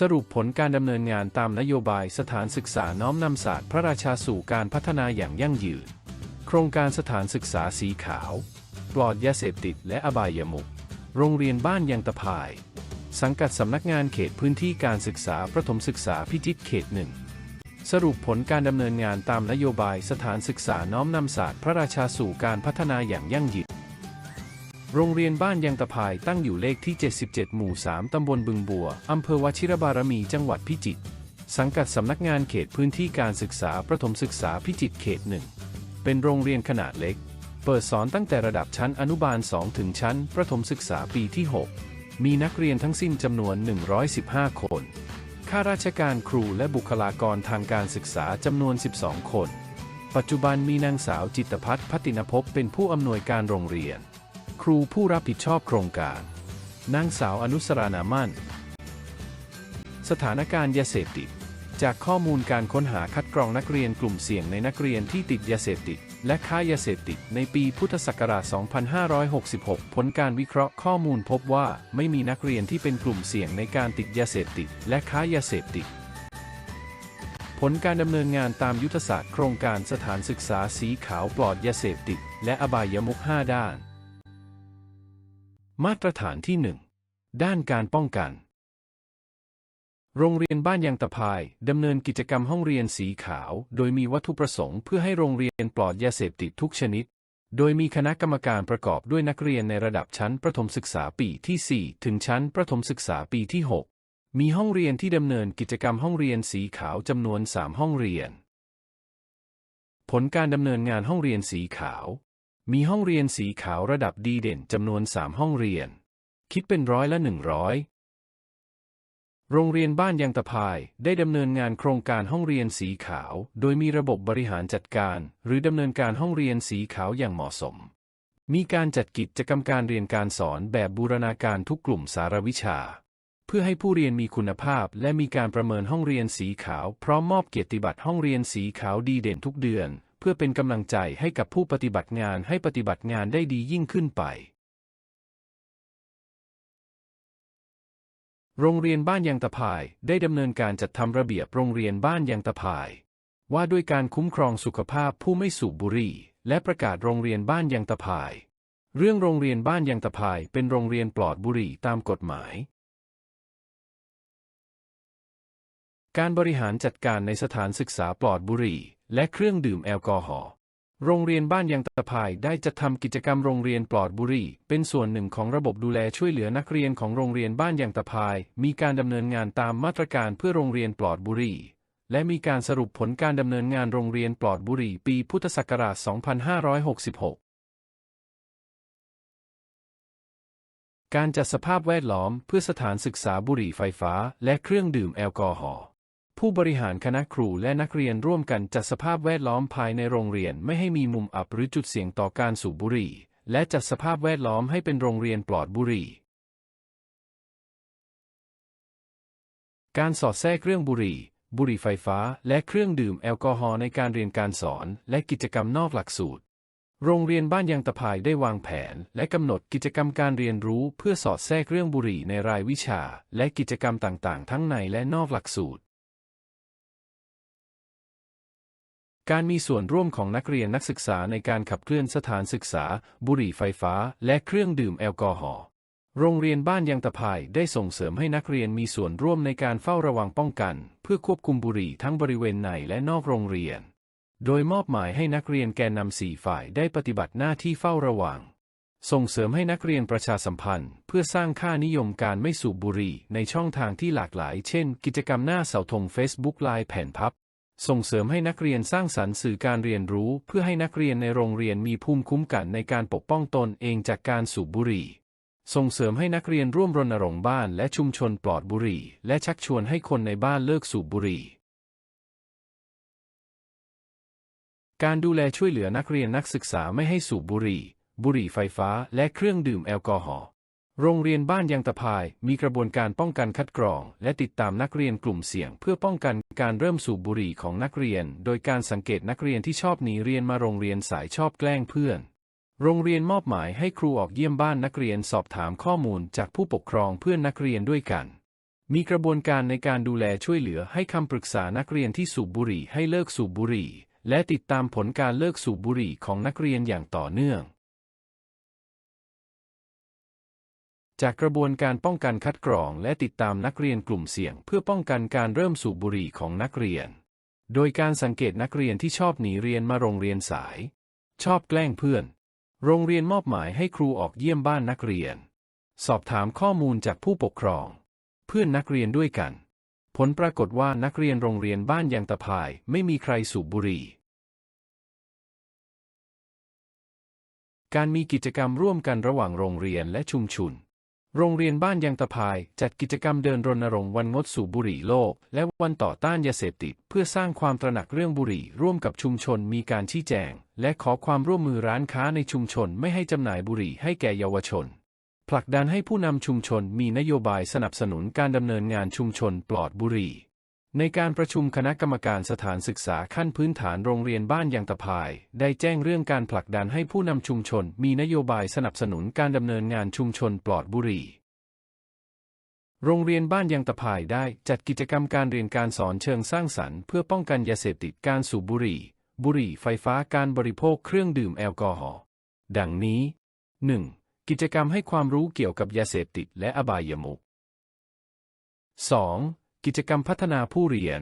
สรุปผลการดำเนินงานตามนโยบายสถานศึกษาน้อมนำศาสตร์พระราชาสู่การพัฒนาอย่างยั่งยืน โครงการสถานศึกษาสีขาว ปลอดยาเสพติดและอบายมุขโรงเรียนบ้านยังตะพาย สังกัดสำนักงานเขตพื้นที่การศึกษาประถมศึกษาพิจิตรเขตหนึ่ง สรุปผลการดำเนินงานตามนโยบายสถานศึกษาน้อมนำศาสตร์พระราชาสู่การพัฒนาอย่างยั่งยืน โรงเรียนบ้านยังตะพายตั้งอยู่เลขที่ 77 หมู่ 3 ตำบลบึงบัว อำเภอวชิรบารมี จังหวัดพิจิตร สังกัดสำนักงานเขตพื้นที่การศึกษาประถมศึกษาพิจิตรเขตหนึ่ง เป็นโรงเรียนขนาดเล็ก เปิดสอนตั้งแต่ระดับชั้นอนุบาล 2 ถึงชั้น ประถมศึกษาปีที่ 6 มีนักเรียนทั้งสิ้นจำนวน 115 คน ข้าราชการครูและบุคลากรทางการศึกษาจำนวน 12 คน ปัจจุบันมีนางสาวจิตพัฒน์พัตินภพเป็นผู้อำนวยการโรงเรียน ครูผู้รับผิดชอบโครงการ นางสาวอนุสรานามั่น สถานการณ์ยาเสพติด จากข้อมูลการค้นหาคัดกรองนักเรียนกลุ่มเสี่ยงในนักเรียนที่ติดยาเสพติด และค้ายาเสพติดในปีพุทธศักราช 2566 ผลการวิเคราะห์ข้อมูลพบว่าไม่มีนักเรียนที่เป็นกลุ่มเสี่ยงในการติดยาเสพติด และค้ายาเสพติดผลการดำเนินงานตามยุทธศาสตร์โครงการสถานศึกษาสีขาวปลอดยาเสพติด และอบายมุข5ด้าน มาตรฐานที่ 1 ด้านการป้องกัน โรงเรียนบ้านยางตะพายดำเนินกิจกรรมห้องเรียนสีขาว โดยมีวัตถุประสงค์เพื่อให้โรงเรียนปลอดยาเสพติดทุกชนิด โดยมีคณะกรรมการประกอบด้วยนักเรียนในระดับชั้นประถมศึกษาปีที่ 4 ถึงชั้นประถมศึกษาปีที่ 6 มีห้องเรียนที่ดำเนินกิจกรรมห้องเรียนสีขาวจำนวน 3 ห้องเรียน ผลการดำเนินงานห้องเรียนสีขาว มีห้องเรียนสีขาวระดับดีเด่นจำนวน3ห้องเรียน คิดเป็นร้อยละ100โรงเรียนบ้านยางตะพายได้ดำเนินงานโครงการห้องเรียนสีขาว โดยมีระบบบริหารจัดการ หรือดำเนินการห้องเรียนสีขาวอย่างเหมาะสม มีการจัดกิจกรรมการเรียนการสอนแบบบูรณาการทุกกลุ่มสารวิชา เพื่อให้ผู้เรียนมีคุณภาพ และมีการประเมินห้องเรียนสีขาว พร้อมมอบเกียรติบัตรห้องเรียนสีขาวดีเด่นทุกเดือน เพื่อเป็นกำลังใจให้กับผู้ปฏิบัติงานให้ปฏิบัติงานได้ดียิ่งขึ้นไป โรงเรียนบ้านยางตะพายได้ดำเนินการจัดทำระเบียบโรงเรียนบ้านยางตะพาย ว่าด้วยการคุ้มครองสุขภาพผู้ไม่สูบบุหรี่และประกาศโรงเรียนบ้านยางตะพาย เรื่องโรงเรียนบ้านยางตะพายเป็นโรงเรียนปลอดบุหรี่ตามกฎหมาย การบริหารจัดการในสถานศึกษาปลอดบุหรี่ และเครื่องดื่มแอลกอฮอล์ โรงเรียนบ้านยางตะพายได้จัดทำกิจกรรมโรงเรียนปลอดบุหรี่ เป็นส่วนหนึ่งของระบบดูแลช่วยเหลือนักเรียนของโรงเรียนบ้านยางตะพาย มีการดำเนินงานตามมาตรการเพื่อโรงเรียนปลอดบุหรี่ และมีการสรุปผลการดำเนินงานโรงเรียนปลอดบุหรี่ ปีพุทธศักราช 2566การจัดสภาพแวดล้อมเพื่อสถานศึกษาบุหรี่ไฟฟ้า และเครื่องดื่มแอลกอฮอล์ ผู้บริหารคณะครูและนักเรียนร่วมกันจัดสภาพแวดล้อมภายในโรงเรียนไม่ให้มีมุมอับหรือจุดเสี่ยงต่อการสูบบุหรี่ และจัดสภาพแวดล้อมให้เป็นโรงเรียนปลอดบุหรี่ การสอดแทรกเรื่องบุหรี่ บุหรี่ไฟฟ้า และเครื่องดื่มแอลกอฮอล์ในการเรียนการสอนและกิจกรรมนอกหลักสูตร โรงเรียนบ้านยางตะพายได้วางแผน และกำหนดกิจกรรมการเรียนรู้เพื่อสอดแทรกเรื่องบุหรี่ในรายวิชา และกิจกรรมต่างๆ ทั้งในและนอกหลักสูตร การมีส่วนร่วมของนักเรียนนักศึกษาในการขับเคลื่อนสถานศึกษา บุหรี่ไฟฟ้า และเครื่องดื่มแอลกอฮอล์ โรงเรียนบ้านยางตะพายได้ส่งเสริมให้นักเรียนมีส่วนร่วมในการเฝ้าระวังป้องกัน เพื่อควบคุมบุหรี่ทั้งบริเวณในและนอกโรงเรียน โดยมอบหมายให้นักเรียนแกนนำสี่ฝ่ายได้ปฏิบัติหน้าที่เฝ้าระวัง ส่งเสริมให้นักเรียนประชาสัมพันธ์ เพื่อสร้างค่านิยมการไม่สูบบุหรี่ในช่องทางที่หลากหลาย เช่น กิจกรรมหน้าเสาธง Facebook ไลน์แผ่นพับ ส่งเสริมให้นักเรียนสร้างสรรค์สื่อการเรียนรู้ เพื่อให้นักเรียนในโรงเรียนมีภูมิคุ้มกันในการปกป้องตนเองจากการสูบบุหรี่ ส่งเสริมให้นักเรียนร่วมรณรงค์บ้านและชุมชนปลอดบุหรี่ และชักชวนให้คนในบ้านเลิกสูบบุหรี่ การดูแลช่วยเหลือนักเรียนนักศึกษาไม่ให้สูบบุหรี่ บุหรี่ไฟฟ้า และเครื่องดื่มแอลกอฮอล์ โรงเรียนบ้านยางตะพายมีกระบวนการป้องกันคัดกรอง และติดตามนักเรียนกลุ่มเสี่ยง เพื่อป้องกันการเริ่มสูบบุหรี่ของนักเรียน โดยการสังเกตนักเรียนที่ชอบหนีเรียนมาโรงเรียนสายชอบแกล้งเพื่อน โรงเรียนมอบหมายให้ครูออกเยี่ยมบ้านนักเรียนสอบถามข้อมูลจากผู้ปกครองเพื่อนนักเรียนด้วยกัน มีกระบวนการในการดูแลช่วยเหลือให้คำปรึกษานักเรียนที่สูบบุหรี่ให้เลิกสูบบุหรี่ และติดตามผลการเลิกสูบบุหรี่ของนักเรียนอย่างต่อเนื่อง จากกระบวนการป้องกันคัดกรองและติดตามนักเรียนกลุ่มเสี่ยง เพื่อป้องกันการเริ่มสูบบุหรี่ของนักเรียน โดยการสังเกตนักเรียนที่ชอบหนีเรียนมาโรงเรียนสาย ชอบแกล้งเพื่อน โรงเรียนมอบหมายให้ครูออกเยี่ยมบ้านนักเรียน สอบถามข้อมูลจากผู้ปกครอง เพื่อนนักเรียนด้วยกัน ผลปรากฏว่านักเรียนโรงเรียนบ้านยางตะพายไม่มีใครสูบบุหรี่การมีกิจกรรมร่วมกันระหว่างโรงเรียนและชุมชน โรงเรียนบ้านยางตะพาย จัดกิจกรรมเดินรณรงค์วันงดสูบบุหรี่โลก และวันต่อต้านยาเสพติด เพื่อสร้างความตระหนักเรื่องบุหรี่ร่วมกับชุมชนมีการชี้แจง และขอความร่วมมือร้านค้าในชุมชนไม่ให้จำหน่ายบุหรี่ให้แก่เยาวชน ผลักดันให้ผู้นำชุมชนมีนโยบายสนับสนุนการดำเนินงานชุมชนปลอดบุหรี่ ในการประชุมคณะกรรมการสถานศึกษาขั้นพื้นฐานโรงเรียนบ้านยางตะพาย ได้แจ้งเรื่องการผลักดันให้ผู้นำชุมชน มีนโยบายสนับสนุนการดำเนินงานชุมชนปลอดบุหรี่ โรงเรียนบ้านยางตะพายได้จัดกิจกรรมการเรียนการสอนเชิงสร้างสรรค์เพื่อป้องกันยาเสพติดการสูบบุหรี่ บุหรี่ไฟฟ้าการบริโภคเครื่องดื่มแอลกอฮอล์ดังนี้ 1. กิจกรรมให้ความรู้เกี่ยวกับยาเสพติดและอบายมุข 2. กิจกรรมพัฒนาผู้เรียน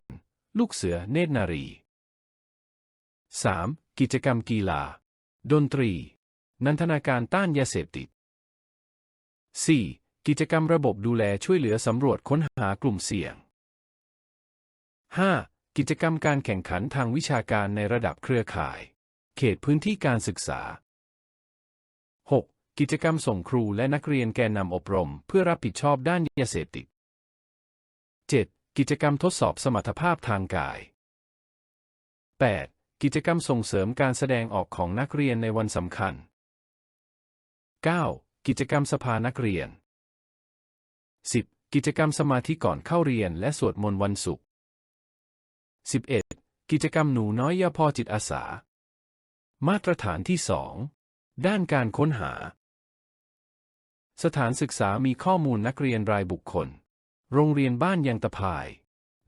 ลูกเสือเนตรนารี 3. กิจกรรมกีฬา ดนตรี นันทนาการต้านยาเสพติด 4. กิจกรรมระบบดูแลช่วยเหลือสำรวจค้นหากลุ่มเสี่ยง 5. กิจกรรมการแข่งขันทางวิชาการในระดับเครือข่าย เขตพื้นที่การศึกษา 6. กิจกรรมส่งครูและนักเรียนแกนนำอบรม เพื่อรับผิดชอบด้านยาเสพติด 7. กิจกรรมทดสอบสมรรถภาพทางกาย 8. กิจกรรมส่งเสริมการแสดงออกของนักเรียนในวันสำคัญ 9. กิจกรรมสภานักเรียน 10. กิจกรรมสมาธิก่อนเข้าเรียนและสวดมนต์วันศุกร์ 11. กิจกรรมหนูน้อยยาพอจิตอาสา มาตรฐานที่ 2 ด้านการค้นหา สถานศึกษามีข้อมูลนักเรียนรายบุคคล โรงเรียนบ้านยังตะพาย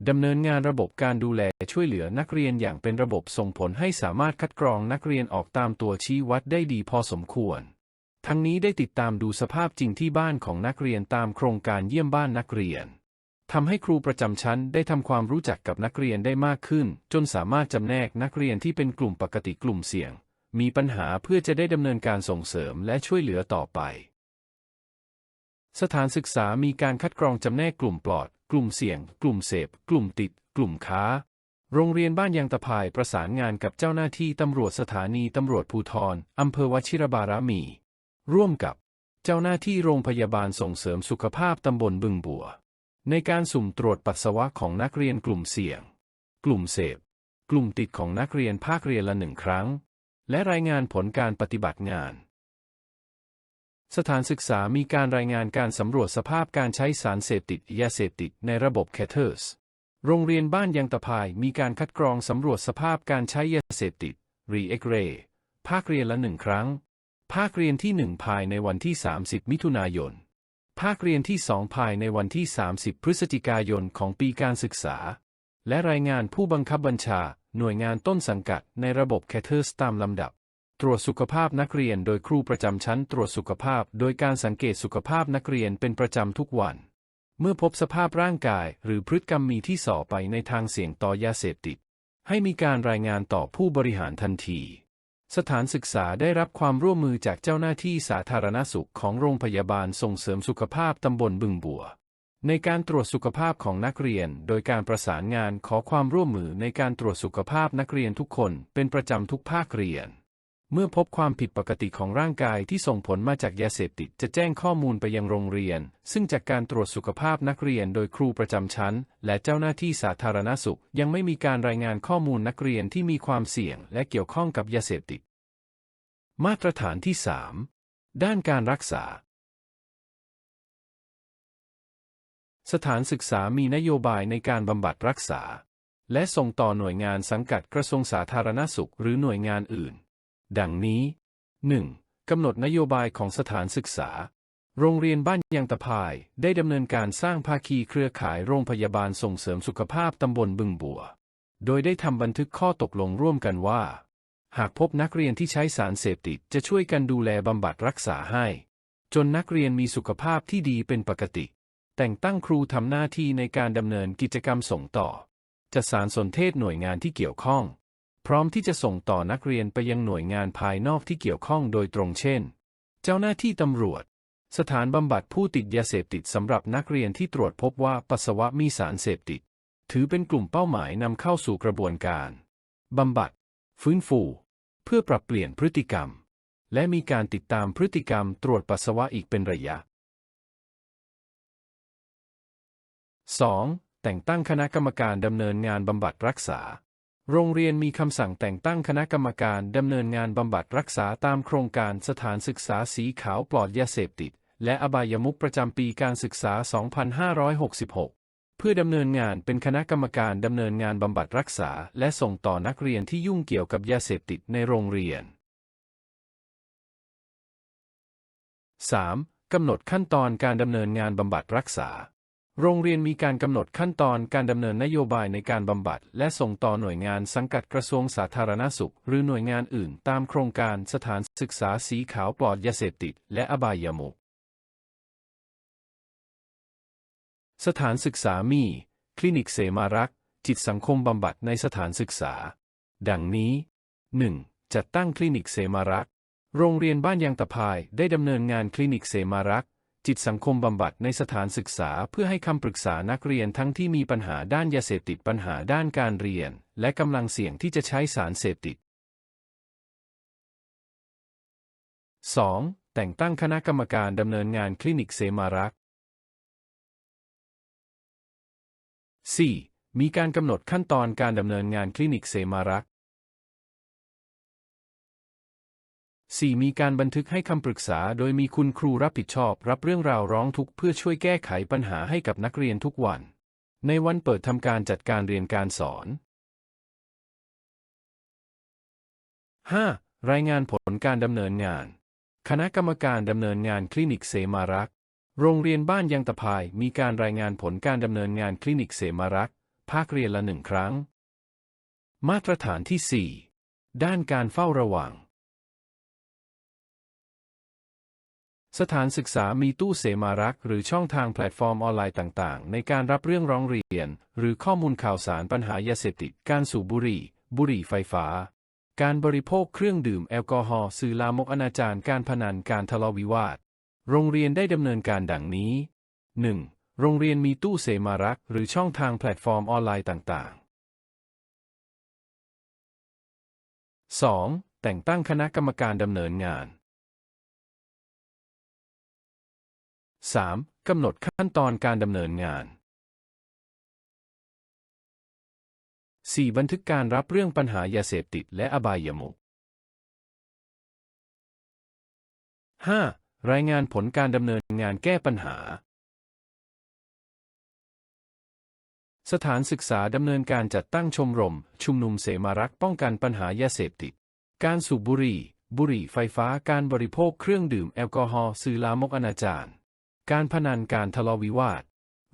ดำเนินงานระบบการดูแลช่วยเหลือนักเรียนอย่างเป็นระบบส่งผลให้สามารถคัดกรองนักเรียนออกตามตัวชี้วัดได้ดีพอสมควร ทั้งนี้ได้ติดตามดูสภาพจริงที่บ้านของนักเรียนตามโครงการเยี่ยมบ้านนักเรียนทำให้ครูประจำชั้นได้ทำความรู้จักกับนักเรียนได้มากขึ้น จนสามารถจำแนกนักเรียนที่เป็นกลุ่มปกติกลุ่มเสี่ยง มีปัญหาเพื่อจะได้ดำเนินการส่งเสริมและช่วยเหลือต่อไป สถานศึกษามีการคัดกรองจำแนกกลุ่มปลอด กลุ่มเสี่ยง กลุ่มเสพ กลุ่มติด กลุ่มค้า โรงเรียนบ้านยางตะพายประสานงานกับเจ้าหน้าที่ตำรวจสถานีตำรวจภูธรอำเภอวชิรบารามี ร่วมกับเจ้าหน้าที่โรงพยาบาลส่งเสริมสุขภาพตำบลบึงบัว ในการสุ่มตรวจปัสสาวะของนักเรียนกลุ่มเสี่ยง กลุ่มเสพ กลุ่มติดของนักเรียนภาคเรียนละหนึ่งครั้ง และรายงานผลการปฏิบัติงาน สถานศึกษามีการรายงานการสำรวจสภาพการใช้สารเสพติดยาเสพติดในระบบแคเทอร์ส โรงเรียนบ้านยังตะพายมีการคัดกรองสำรวจสภาพการใช้ยาเสพติดรีเอ็กเรภาคเรียนละหนึ่งครั้ง ภาคเรียนที่ 1 ภายในวันที่ 30 มิถุนายน ภาคเรียนที่ 2 ภายในวันที่ 30 พฤศจิกายนของปีการศึกษา และรายงานผู้บังคับบัญชาหน่วยงานต้นสังกัดในระบบแคเทอร์สตามลำดับ ตรวจสุขภาพนักเรียนโดยครูประจำชั้นตรวจสุขภาพโดยการสังเกตสุขภาพนักเรียนเป็นประจำทุกวัน เมื่อพบสภาพร่างกายหรือพฤติกรรมมีที่ส่อไปในทางเสี่ยงต่อยาเสพติด ให้มีการรายงานต่อผู้บริหารทันที สถานศึกษาได้รับความร่วมมือจากเจ้าหน้าที่สาธารณสุขของโรงพยาบาลส่งเสริมสุขภาพตำบลบึงบัวในการตรวจสุขภาพของนักเรียน โดยการประสานงานขอความร่วมมือในการตรวจสุขภาพนักเรียนทุกคนเป็นประจำทุกภาคเรียน เมื่อพบความผิดปกติของร่างกายที่ส่งผลมาจากยาเสพติดจะแจ้งข้อมูลไปยังโรงเรียน ซึ่งจากการตรวจสุขภาพนักเรียนโดยครูประจำชั้น และเจ้าหน้าที่สาธารณสุข ยังไม่มีการรายงานข้อมูลนักเรียนที่มีความเสี่ยง และเกี่ยวข้องกับยาเสพติด มาตรฐานที่ 3 ด้านการรักษา สถานศึกษามีนโยบายในการบำบัดรักษา และส่งต่อหน่วยงานสังกัดกระทรวงสาธารณสุข หรือหน่วยงานอื่น ดังนี้ 1. กำหนดนโยบายของสถานศึกษา โรงเรียนบ้านยางตะพายได้ดำเนินการสร้างภาคีเครือข่ายโรงพยาบาลส่งเสริมสุขภาพตำบลบึงบัว โดยได้ทำบันทึกข้อตกลงร่วมกันว่า หากพบนักเรียนที่ใช้สารเสพติดจะช่วยกันดูแลบำบัดรักษาให้ จนนักเรียนมีสุขภาพที่ดีเป็นปกติ แต่งตั้งครูทำหน้าที่ในการดำเนินกิจกรรมส่งต่อจะสารสนเทศหน่วยงานที่เกี่ยวข้อง พร้อมที่จะส่งต่อนักเรียนไปยังหน่วยงานภายนอกที่เกี่ยวข้องโดยตรงเช่น เจ้าหน้าที่ตำรวจ สถานบำบัดผู้ติดยาเสพติดสำหรับนักเรียนที่ตรวจพบว่าปัสสาวะมีสารเสพติด ถือเป็นกลุ่มเป้าหมายนำเข้าสู่กระบวนการบำบัด ฟื้นฟู เพื่อปรับเปลี่ยนพฤติกรรม และมีการติดตามพฤติกรรมตรวจปัสสาวะอีกเป็นระยะ 2. แต่งตั้งคณะกรรมการดำเนินงานบำบัดรักษา โรงเรียนมีคำสั่งแต่งตั้งคณะกรรมการดำเนินงานบำบัดรักษาตามโครงการสถานศึกษาสีขาวปลอดยาเสพติด และอบายมุขประจำปีการศึกษา 2566 เพื่อดำเนินงานเป็นคณะกรรมการดำเนินงานบำบัดรักษา และส่งต่อนักเรียนที่ยุ่งเกี่ยวกับยาเสพติดในโรงเรียน 3. กำหนดขั้นตอนการดำเนินงานบำบัดรักษา โรงเรียนมีการกำหนดขั้นตอนการดำเนินนโยบายในการบำบัด และส่งต่อหน่วยงานสังกัดกระทรวงสาธารณสุข หรือหน่วยงานอื่น ตามโครงการสถานศึกษาสีขาวปลอดยาเสพติด และอบายมุขสถานศึกษามี คลินิกเสมารักษ์จิตสังคมบำบัดในสถานศึกษา ดังนี้ 1. จัดตั้งคลินิกเสมารักษ์โรงเรียนบ้านยางตะพายได้ดำเนินงานคลินิกเสมารักษ์ จิตสังคมบำบัดในสถานศึกษาเพื่อให้คำปรึกษานักเรียนทั้งที่มีปัญหาด้านยาเสพติดปัญหาด้านการเรียน และกำลังเสี่ยงที่จะใช้สารเสพติด 2. แต่งตั้งคณะกรรมการดำเนินงานคลินิกเสมารักษ์ 4. มีการกำหนดขั้นตอนการดำเนินงานคลินิกเสมารักษ์ 4. มีการบันทึกให้คำปรึกษาโดยมีคุณครูรับผิดชอบ รับเรื่องราวร้องทุกข์เพื่อช่วยแก้ไขปัญหาให้กับนักเรียนทุกวัน ในวันเปิดทำการจัดการเรียนการสอน 5. รายงานผลการดำเนินงาน คณะกรรมการดำเนินงานคลินิกเสมารักษ์โรงเรียนบ้านยังตะพายมีการรายงานผลการดำเนินงานคลินิกเสมารักษ์ภาคเรียนละหนึ่งครั้ง มาตรฐานที่ 4 ด้านการเฝ้าระวัง สถานศึกษามีตู้เสมารักษ์หรือช่องทางแพลตฟอร์มออนไลน์ต่าง ๆ ในการรับเรื่องร้องเรียน หรือข้อมูลข่าวสารปัญหายาเสพติด การสูบบุหรี่ บุหรี่ไฟฟ้า การบริโภคเครื่องดื่มแอลกอฮอล์สื่อลามกอนาจารการพนันการทะเลาะวิวาท โรงเรียนได้ดำเนินการดังนี้ 1. โรงเรียนมีตู้เสมารักษ์หรือช่องทางแพลตฟอร์มออนไลน์ต่าง ๆ 2. แต่งตั้งคณะกรรมการดำเนินงาน 3. กำหนดขั้นตอนการดำเนินงาน 4. บันทึกการรับเรื่องปัญหายาเสพติดและอบายมุข 5. รายงานผลการดำเนินงานแก้ปัญหา สถานศึกษาดำเนินการจัดตั้งชมรม ชุมนุมเสมารักป้องกันปัญหายาเสพติด การสูบบุหรี่ บุหรี่ไฟฟ้าการบริโภคเครื่องดื่มแอลกอฮอล์สื่อลามกอนาจาร การพนันการทะเลาะวิวาท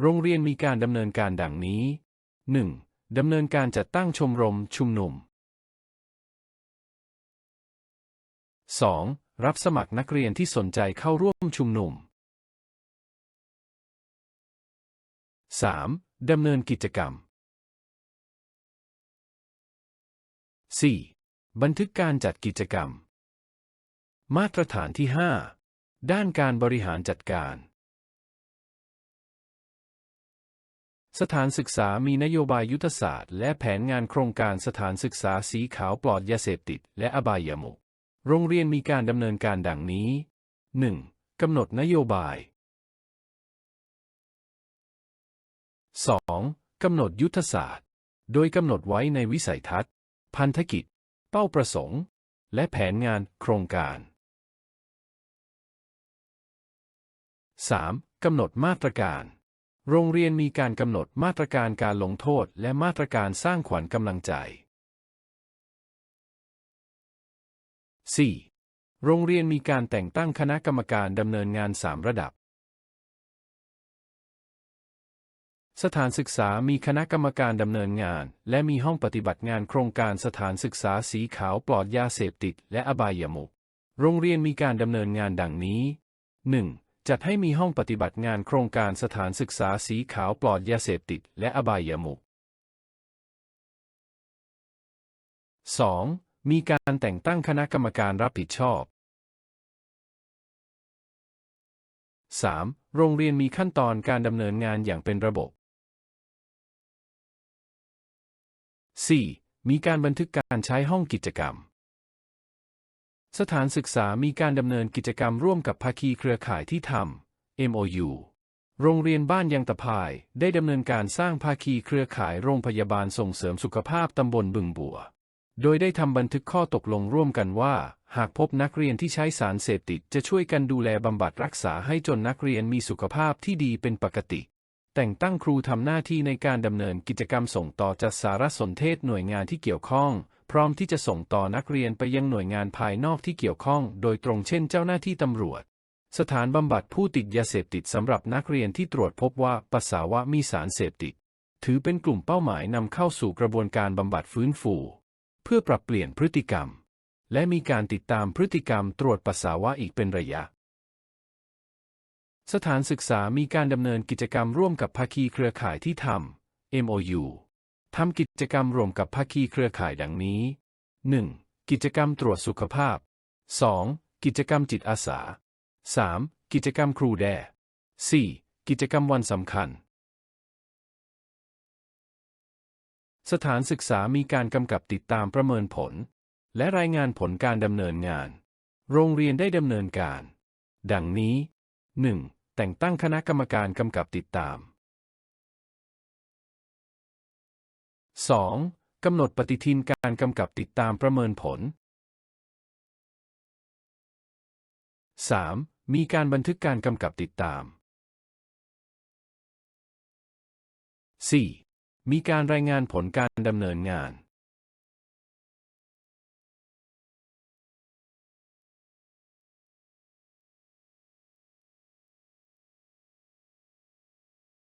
โรงเรียนมีการดำเนินการดังนี้ 1. ดำเนินการจัดตั้งชมรมชุมนุม 2. รับสมัครนักเรียนที่สนใจเข้าร่วมชุมนุม 3. ดำเนินกิจกรรม 4. บันทึกการจัดกิจกรรม มาตรฐานที่ 5 ด้านการบริหารจัดการ สถานศึกษามีนโยบายยุทธศาสตร์และแผนงานโครงการสถานศึกษาสีขาวปลอดยาเสพติดและอบายมุขโรงเรียนมีการดำเนินการดังนี้ 1. กำหนดนโยบาย 2. กำหนดยุทธศาสตร์ โดยกำหนดไว้ในวิสัยทัศน์ พันธกิจ เป้าประสงค์ และแผนงานโครงการ 3. กำหนดมาตรการ โรงเรียนมีการกำหนดมาตรการการลงโทษและมาตรการสร้างขวัญกำลังใจ 4. โรงเรียนมีการแต่งตั้งคณะกรรมการดำเนินงาน 3 ระดับ สถานศึกษามีคณะกรรมการดำเนินงาน และมีห้องปฏิบัติงานโครงการสถานศึกษาสีขาวปลอดยาเสพติดและอบายามุขโรงเรียนมีการดำเนินงานดังนี้ 1. จัดให้มีห้องปฏิบัติงานโครงการสถานศึกษาสีขาวปลอดยาเสพติดและอบายมุข 2. มีการแต่งตั้งคณะกรรมการรับผิดชอบ 3. โรงเรียนมีขั้นตอนการดำเนินงานอย่างเป็นระบบ 4. มีการบันทึกการใช้ห้องกิจกรรม สถานศึกษามีการดำเนินกิจกรรมร่วมกับภาคีเครือข่ายที่ทำ MOU โรงเรียนบ้านยังตะพายได้ดำเนินการสร้างภาคีเครือข่ายโรงพยาบาลส่งเสริมสุขภาพตำบลบึงบัว โดยได้ทำบันทึกข้อตกลงร่วมกันว่า หากพบนักเรียนที่ใช้สารเสพติดจะช่วยกันดูแลบำบัดรักษาให้จนนักเรียนมีสุขภาพที่ดีเป็นปกติ แต่งตั้งครูทำหน้าที่ในการดำเนินกิจกรรมส่งต่อจัดสารสนเทศหน่วยงานที่เกี่ยวข้อง พร้อมที่จะส่งต่อนักเรียนไปยังหน่วยงานภายนอกที่เกี่ยวข้อง โดยตรงเช่นเจ้าหน้าที่ตำรวจ สถานบำบัดผู้ติดยาเสพติดสำหรับนักเรียนที่ตรวจพบว่าปัสสาวะมีสารเสพติด ถือเป็นกลุ่มเป้าหมายนำเข้าสู่กระบวนการบำบัดฟื้นฟู เพื่อปรับเปลี่ยนพฤติกรรม และมีการติดตามพฤติกรรมตรวจปัสสาวะอีกเป็นระยะสถานศึกษามีการดำเนินกิจกรรมร่วมกับภาคีเครือข่ายที่ทำ MOU ทำกิจกรรมรวมกับภาคีเครือข่ายดังนี้ 1. กิจกรรมตรวจสุขภาพ 2. กิจกรรมจิตอาสา 3. กิจกรรมครูแด 4. กิจกรรมวันสำคัญ สถานศึกษามีการกำกับติดตามประเมินผล และรายงานผลการดำเนินงาน โรงเรียนได้ดำเนินการ ดังนี้ 1. แต่งตั้งคณะกรรมการกำกับติดตาม 2. กำหนดปฏิทินการกำกับติดตามประเมินผล 3. มีการบันทึกการกำกับติดตาม 4. มีการรายงานผลการดำเนินงาน